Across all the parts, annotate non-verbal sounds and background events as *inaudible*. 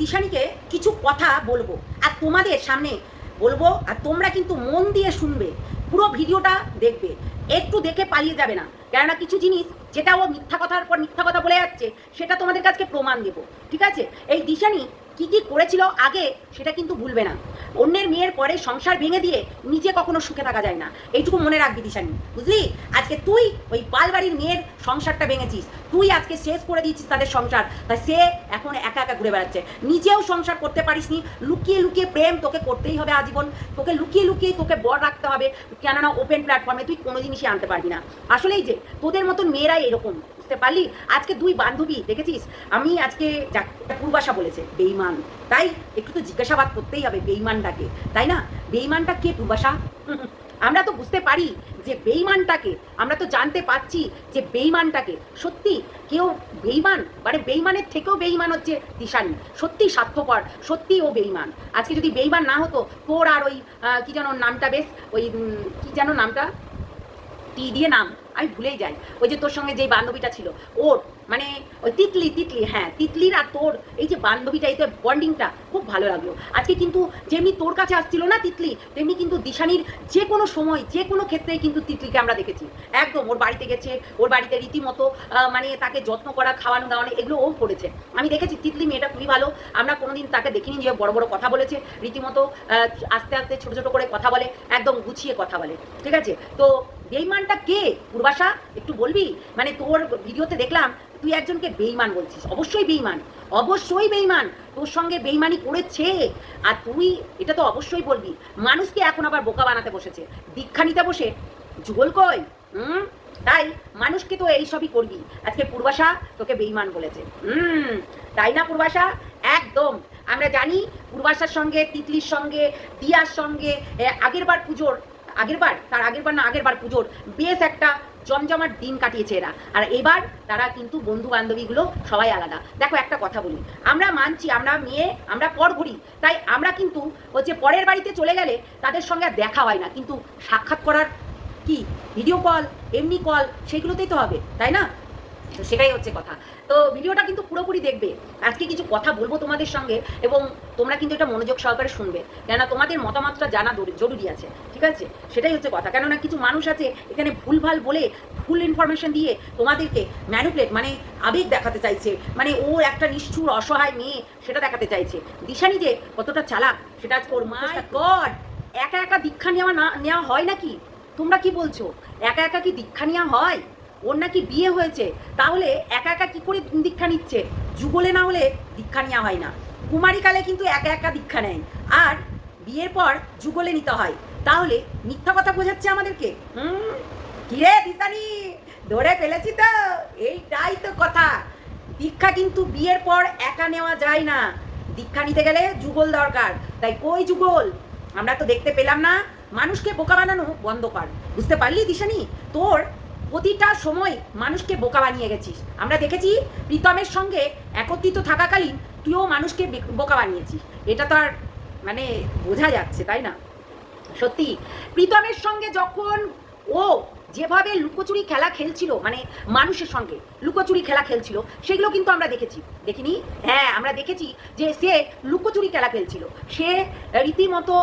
দিশানিকে কিছু কথা বলব। আর তোমাদের সামনে বলব, আর তোমরা কিন্তু মন দিয়ে শুনবে, পুরো ভিডিওটা দেখবে। একটু দেখে পালিয়ে যাবে না। কেননা কিছু জিনিস যেটা ও মিথ্যা কথার পর মিথ্যা কথা বলে যাচ্ছে, সেটা তোমাদের কাছে প্রমাণ দেবো। ঠিক আছে? এই দিশানি কি কি করেছিল আগে সেটা কিন্তু ভুলবে না। অন্যের মেয়ের পরে সংসার ভেঙে দিয়ে নিজে কখনো সুখে থাকা যায় না। এইটুকু মনে রাখবি দিশানি। বুঝলি? আজকে তুই ওই পালবাড়ির মেয়ের সংসারটা ভেঙেছিস। তুই আজকে শেষ করে দিয়েছিস তাদের সংসার। তা সে এখন একা একা ঘুরে বেড়াচ্ছে। নিজেও সংসার করতে পারিসনি। লুকিয়ে লুকিয়ে প্রেম তোকে করতেই হবে আজীবন। তোকে লুকিয়ে লুকিয়ে তোকে বর রাখতে হবে। কেননা ওপেন প্ল্যাটফর্মে তুই কোনো জিনিসই আনতে পারবি না। আসলেই যে তোদের মতন মেয়েরাই এরকম। বুঝতে পারলি? আজকে দুই বান্ধবী, দেখেছিস? আমি আজকে যা পূর্বাশা বলেছে বেইমান তাই একটু তো জিজ্ঞাসাবাদ করতেই হবে বেইমানটাকে তাই না? বেইমানটা কে পূর্বাশা? *laughs* আমরা তো বুঝতে পারি যে বেইমানটাকে আমরা তো জানতে পাচ্ছি যে বেইমানটাকে সত্যি, কেউ বেইমান মানে বেইমানের থেকেও বেইমান হচ্ছে দিশানি সত্যি স্বার্থপর, সত্যি ও বেইমান আজকে যদি বেইমান না হতো, তোর আর ওই কি যেন নামটা বেশ, ওই কি যেন নামটা? টি দিয়ে নাম। আমি ভুলেই যাই। ওই যে তোর সঙ্গে যে বান্ধবীটা ছিল, ওর মানে ওই তিতলি তিতলি হ্যাঁ তিতলির আর তোর, এই যে বান্ধবীটা, এই তো বন্ডিংটা খুব ভালো লাগল। আজকে কিন্তু যেমনি তোর কাছে আসছিল না তিতলি, তেমনি কিন্তু দিশানির যে কোনো সময়, যে কোনো ক্ষেত্রে কিন্তু তিতলিকে আমরা দেখেছি। একদম, ওর বাড়িতে গেছে, ওর বাড়িতে রীতিমতো মানে তাকে যত্ন করা, খাওয়ানো, দাওয়ানো, এগুলো ও করেছে। আমি দেখেছি, তিতলি মেয়েটা খুবই ভালো। আমরা কোনোদিন তাকে দেখিনি যে বড় বড় কথা বলেছে। রীতিমতো আস্তে আস্তে ছোট ছোট করে কথা বলে, একদম গুছিয়ে কথা বলে। ঠিক আছে? তো বেইমানটা কে? পূর্বাশা একটু বলবি? মানে তোর ভিডিওতে দেখলাম তুই একজনকে বেইমান বলছিস। অবশ্যই বেইমান অবশ্যই বেইমান। তোর সঙ্গে বেইমানি করেছে। আর তুই এটা তো অবশ্যই বলবি মানুষকে এখন আবার বোকা বানাতে বসেছে। দীক্ষা নিতে বসে। যুগল কই? হুম? তাই মানুষকে তো এইসবই করবি। আজকে পূর্বাশা তোকে বেইমান বলেছে। হুম তাই না পূর্বাশা? একদম। আমরা জানি পূর্বাশার সঙ্গে তিতলির সঙ্গে দিয়ার সঙ্গে এ, আগের বার পুজোর আগের বার তার আগের বার না আগের বার পুজোর বেশ একটা জমজমাট দিন কাটিয়েছে এরা। আর এবার তারা কিন্তু বন্ধু বান্ধবীগুলো সবাই আলাদা। দেখো, একটা কথা বলি। আমরা মানছি, আমরা মেয়ে, আমরা পর ঘুরি তাই আমরা কিন্তু হচ্ছে পরের বাড়িতে চলে গেলে তাদের সঙ্গে দেখা হয় না। কিন্তু সাক্ষাৎ করার কি? ভিডিও কল, এমনি কল সেগুলোতেই তো হবে, তাই না? তো সেটাই হচ্ছে কথা। তো ভিডিওটা কিন্তু পুরোপুরি দেখবে। আজকে কিছু কথা বলব তোমাদের সঙ্গে এবং তোমরা কিন্তু এটা মনোযোগ সহকারে শুনবে। কেননা তোমাদের মতামতটা জানা জরুরি আছে ঠিক আছে? সেটাই হচ্ছে কথা। কেননা কিছু মানুষ আছে এখানে ভুলভাল বলে ভুল ইনফরমেশন দিয়ে তোমাদেরকে ম্যানুপ্লেট মানে আবেগ দেখাতে চাইছে। মানে ও একটা নিষ্ঠুর অসহায় মেয়ে সেটা দেখাতে চাইছে। দিশানি যে কতটা চালাক সেটা আজকে ওর মাই গড একা একা দীক্ষা নেওয়া না নেওয়া হয় নাকি? তোমরা কি বলছো? একা একা কি দীক্ষা নেওয়া হয়? ওর নাকি বিয়ে হয়েছে। তাহলে একা একা কি করে দীক্ষা নিচ্ছে? যুগলে না হলে দীক্ষা নেওয়া হয় না। কুমারীকালে কিন্তু একা একা দীক্ষা নেয়। আর বিয়ের পর যুগলে নিতে হয়। তাহলে মিথ্যা কথা বোঝাচ্ছে আমাদেরকে? হুম? কিরে দিশানি, ধরে ফেলেছি তো? এইটাই তো কথা। দীক্ষা কিন্তু বিয়ের পর একা নেওয়া যায় না। দীক্ষা নিতে গেলে যুগল দরকার। তাই কই যুগল? আমরা তো দেখতে পেলাম না। মানুষকে বোকা বানানো বন্ধ কর। বুঝতে পারলি দিশানি? তোর প্রতিটা সময় মানুষকে বোকা বানিয়ে গেছিস। আমরা দেখেছি প্রীতমের সঙ্গে একত্রিত থাকাকালীন তুইও মানুষকে বোকা বানিয়েছিস। এটা তো আর মানে বোঝা যাচ্ছে, তাই না? সত্যি, প্রীতমের সঙ্গে যখন ও যেভাবে লুকোচুরি খেলা খেলছিল মানে মানুষের সঙ্গে লুকোচুরি খেলা খেলছিল, সেগুলো কিন্তু আমরা দেখেছি। দেখিনি? হ্যাঁ আমরা দেখেছি যে সে লুকোচুরি খেলা খেলছিল। সে রীতিমতো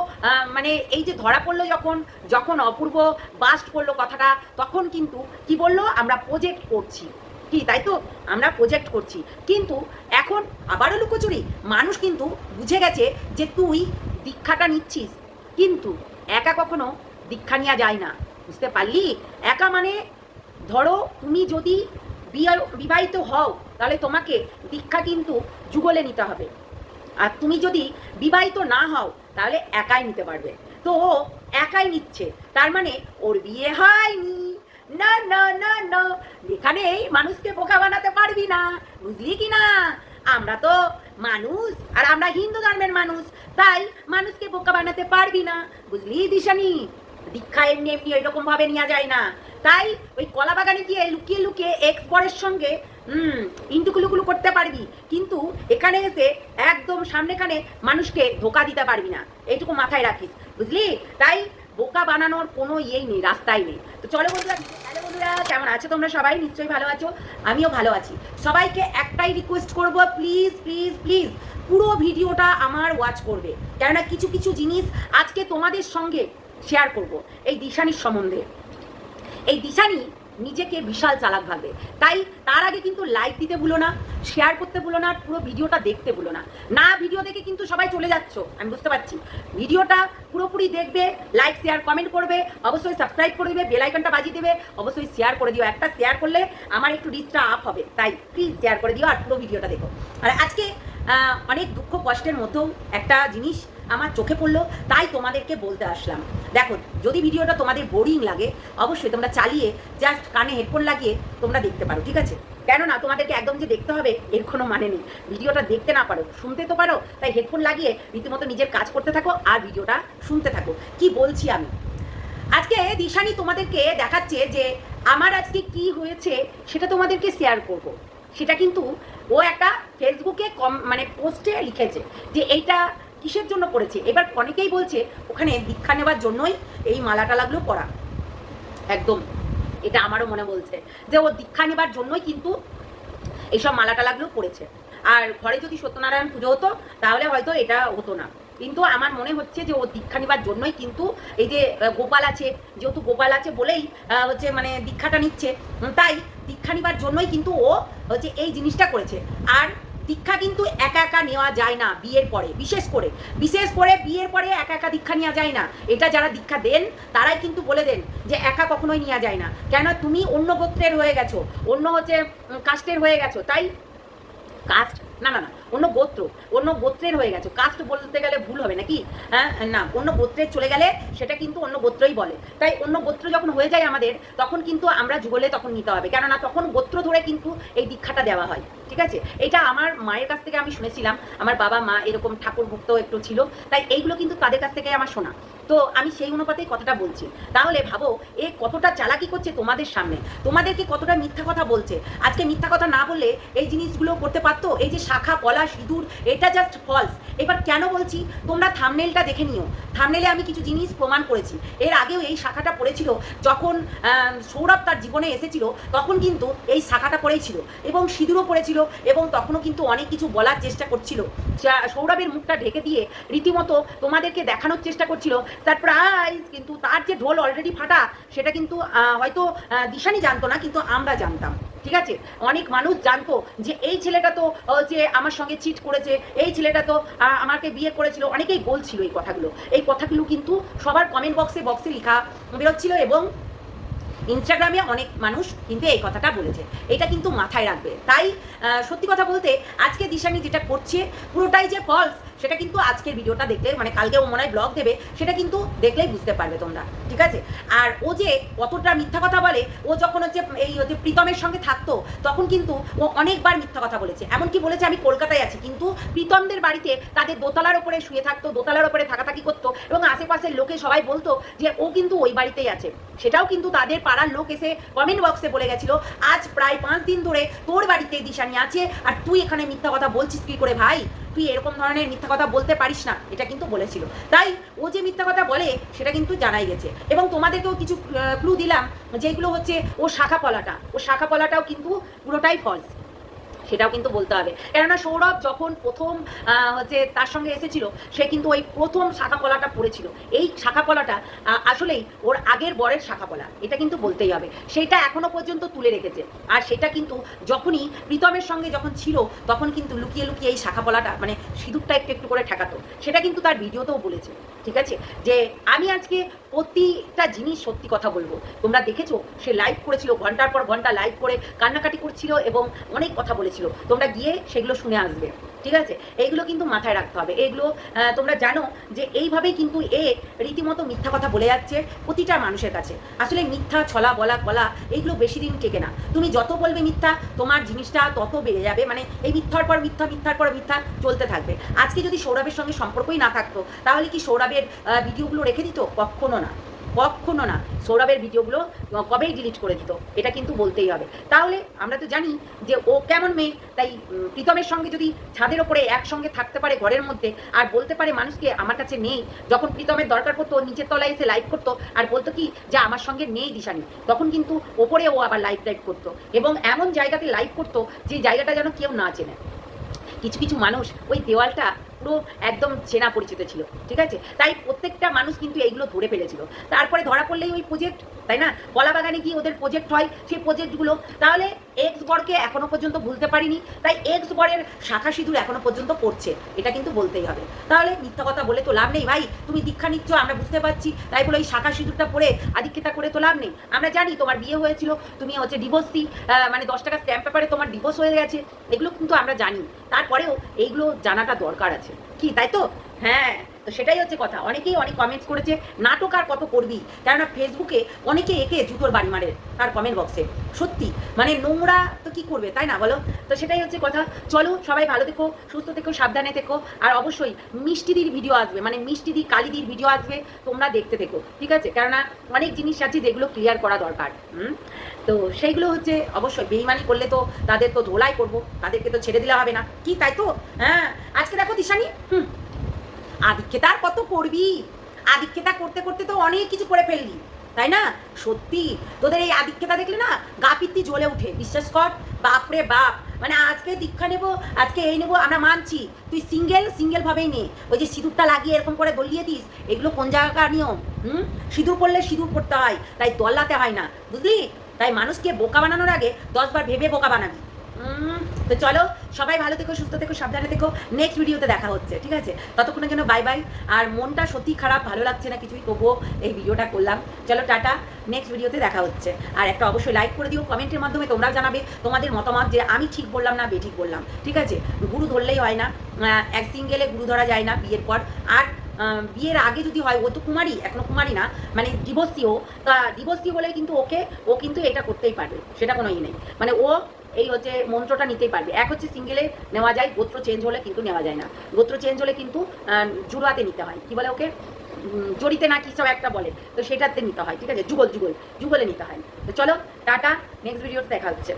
মানে এই যে ধরা পড়ল যখন যখন অপূর্ব বাস্ট করল কথাটা, তখন কিন্তু কি বলল? আমরা প্রজেক্ট করছি। কি, তাই তো? আমরা প্রজেক্ট করছি। কিন্তু এখন আবারও লুকোচুরি। মানুষ কিন্তু বুঝে গেছে যে তুই দীক্ষাটা নিচ্ছিস। কিন্তু একা কখনো দীক্ষা নেওয়া যায় না। বুঝতে পারলি? একা মানে ধরো তুমি যদি বিবাহিত হও, তাহলে তোমাকে দীক্ষা কিন্তু যুগলে নিতে হবে। আর তুমি যদি বিবাহিত না হও, তাহলে একাই নিতে পারবে। তো ও একাই নিচ্ছে। তার মানে ওর বিয়ে হয়নি। না না না না এখানে মানুষকে বোকা বানাতে পারবি না। বুঝলি কি না? আমরা তো মানুষ, আর আমরা হিন্দু ধর্মের মানুষ, তাই মানুষকে বোকা বানাতে পারবি না। বুঝলি দিশানি? দীক্ষা এমনি এমনি ওইরকম ভাবে নেওয়া যায় না। তাই ওই কলা বাগানে গিয়ে লুকিয়ে লুকিয়ে এক্স পরের সঙ্গে, হুম, ইন্টুকুলুকুলু করতে পারবি। কিন্তু এখানে এসে একদম সামনেখানে মানুষকে ধোকা দিতে পারবি না। এইটুকু মাথায় রাখিস, বুঝলি? তাই বোকা বানানোর কোনো ইয়েই নেই, রাস্তাই নেই। তো চলো বন্ধুরা বন্ধুরা বন্ধুরা, কেমন আছো তোমরা সবাই? নিশ্চয়ই ভালো আছো? আমিও ভালো আছি। সবাইকে একটাই রিকোয়েস্ট করব প্লিজ প্লিজ প্লিজ পুরো ভিডিওটা আমার ওয়াচ করবে। কেননা কিছু কিছু জিনিস আজকে তোমাদের সঙ্গে শেয়ার করব এই দিশানির সম্বন্ধে। এই দিশানি নিজেকে বিশাল চালাক ভাবে। তাই তার আগে কিন্তু লাইক দিতে ভুলো না শেয়ার করতে ভুলো না, পুরো ভিডিওটা দেখতে ভুলো না। না ভিডিও দেখে কিন্তু সবাই চলে যাচ্ছ, আমি বুঝতে পারছি। ভিডিওটা পুরোপুরি দেখবে লাইক শেয়ার কমেন্ট করবে, অবশ্যই সাবস্ক্রাইব করে দেবে বেলাইকনটা বাজিয়ে দেবে, অবশ্যই শেয়ার করে দিও। একটা শেয়ার করলে আমার একটু রিচটা আপ হবে। তাই প্লিজ শেয়ার করে দিও আর পুরো ভিডিওটা দেখো। আর আজকে অনেক দুঃখ কষ্টের মধ্যেও একটা জিনিস আমার চোখে পড়ল, তাই তোমাদেরকে বলতে আসলাম। দেখো, যদি ভিডিওটা তোমাদের বোরিং লাগে, অবশ্যই তোমরা চালিয়ে জাস্ট কানে হেডফোন লাগিয়ে তোমরা দেখতে পারো, ঠিক আছে? কেননা তোমাদেরকে একদম যে দেখতে হবে, এর কোনো মানে নেই। ভিডিওটা দেখতে না পারো, শুনতে তো পারো, তাই হেডফোন লাগিয়ে রীতিমতো নিজের কাজ করতে থাকো আর ভিডিওটা শুনতে থাকো। কি বলছি আমি? আজকে দিশানি তোমাদেরকে দেখাচ্ছে যে আমার আজকে কি হয়েছে, সেটা তোমাদেরকে শেয়ার করব। সেটা কিন্তু ও একটা ফেসবুকে কম মানে পোস্টে লিখেছে যে এইটা কিসের জন্য করেছে এবার অনেকেই বলছে, ওখানে দীক্ষা নেবার জন্যই এই মালাটা লাগল পরা একদম। এটা আমারও মনে বলছে। যে ও দীক্ষা নেবার জন্যই কিন্তু এইসব মালাটা লাগলেও পড়েছে। আর ঘরে যদি সত্যনারায়ণ পুজো হতো, তাহলে হয়তো এটা হতো না। কিন্তু আমার মনে হচ্ছে যে ও দীক্ষা নেবার জন্যই কিন্তু এই যে গোপাল আছে, যেহেতু গোপাল আছে বলেই হচ্ছে মানে দীক্ষাটা নিচ্ছে, তাই দীক্ষা নেবার জন্যই কিন্তু ও হচ্ছে এই জিনিসটা করেছে। আর দীক্ষা কিন্তু একা একা নেওয়া যায় না বিয়ের পরে, বিশেষ করে। বিশেষ করে বিয়ের পরে একা একা দীক্ষা নেওয়া যায় না। এটা যারা দীক্ষা দেন, তারাই কিন্তু বলে দেন যে একা কখনোই নেওয়া যায় না। কেন? তুমি অন্য গোত্রের হয়ে গেছো, অন্য হচ্ছে কাস্টের হয়ে গেছো, তাই? কাস্ট না না না। অন্য গোত্র, অন্য গোত্রের হয়ে গেছে। কাস্ট বলতে গেলে ভুল হবে নাকি? হ্যাঁ না, অন্য গোত্রের চলে গেলে সেটা কিন্তু অন্য গোত্রই বলে। তাই অন্য গোত্র যখন হয়ে যায় আমাদের, তখন কিন্তু আমরা যুগলে তখন নিতে হবে। কেননা তখন গোত্র ধরে কিন্তু এই দীক্ষাটা দেওয়া হয়। ঠিক আছে? এটা আমার মায়ের কাছ থেকে আমি শুনেছিলাম। আমার বাবা, মা এরকম ঠাকুর ভক্ত একটু ছিল। তাই এইগুলো কিন্তু তাদের কাছ থেকে আমার শোনা। তো আমি সেই অনুপাতেই কথাটা বলছি। তাহলে ভাবো, এ কতটা চালাকি করছে তোমাদের সামনে? তোমাদেরকে কতটা মিথ্যা কথা বলছে? আজকে মিথ্যা কথা না বললে এই জিনিসগুলো করতে পারতো? এই যে শাখা, কলা সিঁদুর, এটা জাস্ট ফলস এবার কেন বলছি? তোমরা থামনেলটা দেখে নিও। থামনেলে আমি কিছু জিনিস প্রমাণ করেছি। এর আগেও এই শাখাটা পড়েছিল, যখন সৌরভ তার জীবনে এসেছিল, তখন কিন্তু এই শাখাটা পড়েছিল এবং সিঁদুরও পড়েছিল, এবং তখনও কিন্তু অনেক কিছু বলার চেষ্টা করছিল। সৌরভের মুখটা ঢেকে দিয়ে রীতিমতো তোমাদেরকে দেখানোর চেষ্টা করছিল। সারপ্রাইজ কিন্তু তার যে ঢোল অলরেডি ফাটা, সেটা কিন্তু হয়তো দিশানি জানতো না, কিন্তু আমরা জানতাম। ঠিক আছে? অনেক মানুষ জানতো যে এই ছেলেটা তো যে আমার সঙ্গে চিট করেছে, এই ছেলেটা তো আমাকে বিয়ে করেছিল। অনেকেই বলছিল এই কথাগুলো। এই কথাগুলো কিন্তু সবার কমেন্ট বক্সে বক্সে লেখা বেরোচ্ছিল এবং ইনস্টাগ্রামে অনেক মানুষ কিন্তু এই কথাটা বলেছে। এটা কিন্তু মাথায় রাখবে। তাই সত্যি কথা বলতে, আজকে দিশানি যেটা করছে, পুরোটাই যে ফলস সেটা কিন্তু আজকের ভিডিওটা দেখলে মানে কালকে ও মনে হয় ব্লগ দেবে, সেটা কিন্তু দেখলেই বুঝতে পারবে তোমরা, ঠিক আছে? আর ও যে কতটা মিথ্যা কথা বলে, ও যখন হচ্ছে এই হচ্ছে প্রীতমের সঙ্গে থাকতো, তখন কিন্তু ও অনেকবার মিথ্যা কথা বলেছে। এমনকি বলেছে, আমি কলকাতায় আছি। কিন্তু প্রীতমদের বাড়িতে তাদের দোতলার ওপরে শুয়ে থাকতো, দোতলার ওপরে থাকাথাকি করতো এবং আশেপাশের লোকে সবাই বলতো যে, ও কিন্তু ওই বাড়িতেই আছে। সেটাও কিন্তু তাদের পাড়ার লোক এসে কমেন্ট বক্সে বলে গেছিল, আজ প্রায় পাঁচ দিন ধরে তোর বাড়িতে দিশানি আছে, আর তুই এখানে মিথ্যা কথা বলছিস কি করে ভাই? তুই এরকম ধরনের মিথ্যা কথা বলতে পারিস না, এটা কিন্তু বলেছিল। তাই ও যে মিথ্যা কথা বলে, সেটা কিন্তু জানাই গেছে। এবং তোমাদেরকেও কিছু ক্লু দিলাম, যেগুলো হচ্ছে ও শাখা পলাটা। ও শাখা পলাটাও কিন্তু পুরোটাই ফলস সেটাও কিন্তু বলতে হবে। কেননা সৌরভ যখন প্রথম হচ্ছে তার সঙ্গে এসেছিল সে কিন্তু ওই প্রথম শাখা পলাটা পড়েছিল। এই শাখা আহ, আসলেই ওর আগের বরের শাখা পলা এটা কিন্তু বলতেই হবে। সেটা এখনও পর্যন্ত তুলে রেখেছে। আর সেটা কিন্তু যখনই প্রীতমের সঙ্গে যখন ছিল তখন কিন্তু লুকিয়ে লুকিয়ে এই শাখা পলাটা মানে সিঁদুরটা একটু একটু করে ঠেকাতো। সেটা কিন্তু তার ভিডিওতেও বলেছে। ঠিক আছে? যে আমি আজকে প্রতিটা জিনিস সত্যি কথা বলব। তোমরা দেখেছ, সে লাইভ করেছিল, ঘণ্টার পর ঘণ্টা লাইভ করে কান্নাকাটি করছিল এবং অনেক কথা বলেছিল। তোমরা গিয়ে সেগুলো শুনে আসবে, ঠিক আছে? এইগুলো কিন্তু মাথায় রাখতে হবে। এগুলো তোমরা জানো যে এইভাবেই কিন্তু এ রীতিমতো মিথ্যা কথা বলে যাচ্ছে প্রতিটা মানুষের কাছে। আসলে মিথ্যা, ছলা, বলা বলা এইগুলো বেশি দিন টেকে না। তুমি যত বলবে মিথ্যা, তোমার জিনিসটা তত বেড়ে যাবে। মানে এই মিথ্যার পর মিথ্যা, মিথ্যার পর মিথ্যা চলতে থাকবে। আজকে যদি সৌরভের সঙ্গে সম্পর্কই না থাকতো, তাহলে কি সৌরভের ভিডিওগুলো রেখে দিত? কখনো না, কখনো না সৌরভের ভিডিওগুলো কবেই ডিলিট করে দিত, এটা কিন্তু বলতেই হবে। তাহলে আমরা তো জানি যে ও কেমন মেয়ে, তাই প্রীতমের সঙ্গে যদি ছাদের ওপরে একসঙ্গে থাকতে পারে ঘরের মধ্যে আর বলতে পারে মানুষকে আমার কাছে নেই, যখন প্রীতমের দরকার পড়তো নিচের তলায় এসে লাইভ করতো আর বলতো কি যে আমার সঙ্গে নেই দিশানি, তখন কিন্তু ওপরে ও আবার লাইভ লাইভ করতো এবং এমন জায়গাতে লাইভ করতো যে জায়গাটা যেন কেউ না চেনে। কিছু কিছু মানুষ ওই দেওয়ালটা পুরো একদম চেনা পরিচিত ছিল, ঠিক আছে? তাই প্রত্যেকটা মানুষ কিন্তু এইগুলো ধরে ফেলেছিল। তারপরে ধরা পড়লেই ওই প্রজেক্ট তাই না? কলা বাগানে কি ওদের প্রজেক্ট হয়, সেই প্রজেক্টগুলো তাহলে এক্স বরকে এখনও পর্যন্ত ভুলতে পারিনি, তাই এক্স বরের শাখা সিঁদুর এখনও পর্যন্ত পড়ছে, এটা কিন্তু বলতেই হবে। তাহলে মিথ্যা কথা বলে তো লাভ নেই, ভাই। তুমি দীক্ষা নিচ্ছ, আমরা বুঝতে পারছি। তাই বলে ওই শাখা সিঁদুরটা পড়ে আদিক্ষেতা করে তো লাভ নেই। আমরা জানি তোমার বিয়ে হয়েছিল, তুমি হচ্ছে ডিভোর্সি মানে দশ টাকা স্ট্যাম্প পেপারে তোমার ডিভোর্স হয়ে গেছে। এগুলো কিন্তু আমরা জানি। তারপরেও এইগুলো জানাটা দরকার আছে। কি তাই তো? হ্যাঁ। তো সেটাই হচ্ছে কথা। অনেকেই অনেক কমেন্টস করেছে, নাটক আর কত করবি? কেননা ফেসবুকে অনেকে একে জুতোর বাড়ি মারে তার কমেন্ট বক্সে সত্যি মানে নোংরা তো কি করবে, তাই না বলো? তো সেটাই হচ্ছে কথা। চলো, সবাই ভালো থেকো, সুস্থ থেকো, সাবধানে থেকো। আর অবশ্যই মিষ্টিদির ভিডিও আসবে মানে মিষ্টিদি, কালিদির ভিডিও আসবে, তোমরা দেখতে থেকো, ঠিক আছে? কেননা অনেক জিনিস আছে যেগুলো ক্লিয়ার করা দরকার, হুম? তো সেইগুলো হচ্ছে অবশ্যই বেইমানি করলে তো তাদের তো ধোলাই করব, তাদেরকে তো ছেড়ে দিলে হবে না। কি তাই তো? হ্যাঁ আজকে দেখো দিশানি হুম। আদিক্ষেতা কত করবি? আদিক্ষেতা করতে করতে তো অনেক কিছু করে ফেললি, তাই না? সত্যি, তোদের এই আদিক্ষেতা দেখলে না গা পিত্তি জ্বলে উঠে বিশ্বাস কর। বাপরে বাপ মানে আজকে দীক্ষা নেব, আজকে এই নেব, আমরা মানছি। তুই সিঙ্গেল সিঙ্গেল ভাবেই নে। ওই যে সিঁদুরটা লাগিয়ে এরকম করে গলিয়ে দিস, এগুলো কোন জায়গাকার নিয়ম? হুম? সিঁদুর পড়লে সিঁদুর পড়তে হয়, তাই দল্লাতে হয় না, বুঝলি? তাই মানুষকে বোকা বানানোর আগে দশবার ভেবে বোকা বানাবি। তো চলো, সবাই ভালো থেকো, সুস্থ থেকো, সাবধানে থেকো। নেক্সট ভিডিওতে দেখা হচ্ছে, ঠিক আছে? ততক্ষণের জন্য বাই বাই আর মনটা সত্যি খারাপ, ভালো লাগছে না, কিছুই তবুও এই ভিডিওটা করলাম। চলো, টাটা। নেক্সট ভিডিওতে দেখা হচ্ছে। আর একটা অবশ্যই লাইক করে দিও কমেন্টের মাধ্যমে তোমরা জানাবে তোমাদের মতামত যে আমি ঠিক বললাম না বেঠিক বললাম, ঠিক আছে? গুরু ধরলেই হয় না। এক সিঙ্গেলে গুরু ধরা যায় না বিয়ের পর। আর বিয়ের আগে যদি হয়, ও তো কুমারী, এখনও কুমারী না মানে ডিভোর্সি ও, তা ডিভোর্সি হলে কিন্তু ওকে, ও কিন্তু এটা করতেই পারবে, সেটা কোনো ই নেই। মানে ও এই হচ্ছে মন্ত্রটা নিতেই পারবে। এক হচ্ছে সিঙ্গেলে নেওয়া যায়, গোত্র চেঞ্জ হলে কিন্তু নেওয়া যায় না। গোত্র চেঞ্জ হলে কিন্তু জুড়াতে নিতে হয়। কি বলে ওকে? জড়িতে না কি সব একটা বলে, তো সেটাতে নিতে হয়, ঠিক আছে? যুগল যুগল, যুগলে নিতে হয়। তো চলো, টাটা নেক্সট ভিডিওতে দেখা হচ্ছে।